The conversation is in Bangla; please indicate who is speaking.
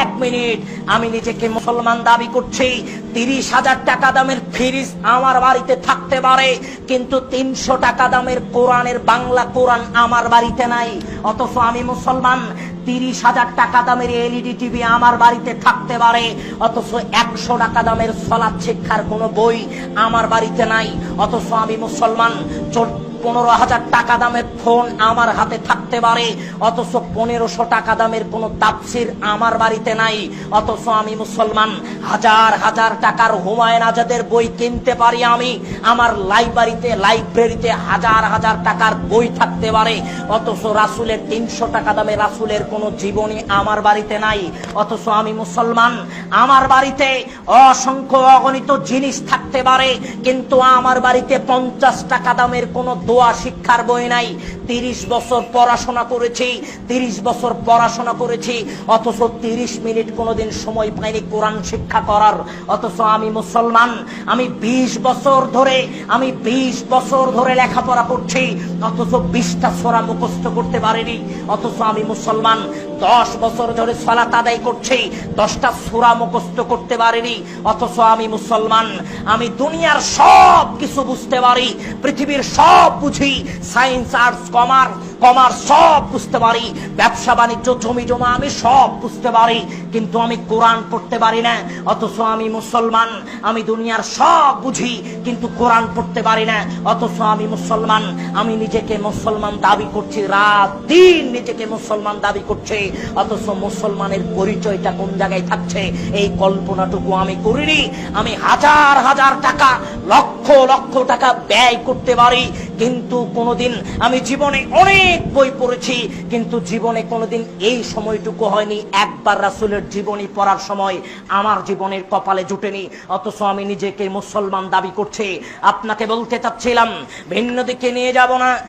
Speaker 1: এক মিনিট। আমি নিজেকে মুসলমান দাবি করছি। তিরিশ হাজার টাকা দামের ফ্রিজ আমার বাড়িতে থাকতে পারে, কিন্তু তিনশো টাকা দামের কোরআনের বাংলা কোরআন আমার বাড়িতে নাই। অথচ আমি মুসলমান, তিরিশ হাজার টাকা দামের এলইডি টিভি আমার বাড়িতে থাকতে পারে, অথচ একশো টাকা দামের সলাদ শিক্ষার কোনো বই আমার বাড়িতে নাই। অথচ আমি মুসলমান, চোদ্দ পনেরো হাজার টাকা দামের ফোন আমার হাতে থাকতে পারে, অথচ পনেরোশো টাকা দামের কোনো তাপসির আমার বাড়িতে নাই, অথচ আমি মুসলমান। হাজার হাজার টাকার হুমায়ুন আজাদের বই কিনতে পারি আমি, আমার লাইব্রেরিতে লাইব্রেরিতে হাজার হাজার টাকার বই থাকতে পারে, অথচ রাসুলের তিনশো টাকা দামে রাসুলের কোনো জীবনী আমার বাড়িতে নাই, অথচ আমি মুসলমান। আমার বাড়িতে অসংখ্য অগণিত জিনিস থাকতে পারে, কিন্তু আমার বাড়িতে পঞ্চাশ টাকা দামের কোনো দোয়া শিক্ষার বই নাই। তিরিশ বছর পড়াশোনা করেছি, তিরিশ বছর পড়াশোনা করেছি, অথচ তিরিশ মিনিট কোনোদিন সময় পাইনি কোরআন শিক্ষা করার। অথচ আমি মুসলমান, আমি বিশ বছর ধরে, আমি বিশ বছর ধরে লেখাপড়া করছি, অথচ বিশটা সোরা মুখস্থ করতে পারিনি। অথচ আমি মুসলমান দশ বছর ধরে সলাত আদায় করছি। দশটা সুরা মুখস্থ করতে পারিনি। অথচ আমি মুসলমান। আমি দুনিয়ার সব কিছু বুঝতে পারি। পৃথিবীর সব বুঝি। সায়েন্স, আর্টস, কমার্স কমার্স সব বুঝতে পারি। ব্যবসা, বাণিজ্য, জমি, জমা আমি সব বুঝতে পারি। কিন্তু আমি কোরআন পড়তে পারি না। অথচ আমি মুসলমান। আমি দুনিয়ার সব বুঝি। কিন্তু কোরআন পড়তে পারি না। অথচ আমি মুসলমান। আমি নিজেকে মুসলমান দাবি করছি। রাত দিন নিজেকে মুসলমান দাবি করছে। অথচ মুসলমানের পরিচয়টা কোন জায়গায় থাকছে? এই কল্পনাটুকু আমি করিনি। আমি হাজার হাজার টাকা, লক্ষ লক্ষ টাকা ব্যয় করতে পারি, কিন্তু কোনোদিন আমি জীবনে অনেক বই পড়েছি, কিন্তু জীবনে কোনোদিন এই সময়টুকু হয়নি। একবার রাসুলের জীবনী পড়ার সময় আমার জীবনের কপালে জুটেনি, অথচ আমি নিজেকে মুসলমান দাবি করছি। আপনাকে বলতে চাচ্ছিলাম, ভিন্ন দিকে নিয়ে যাব না।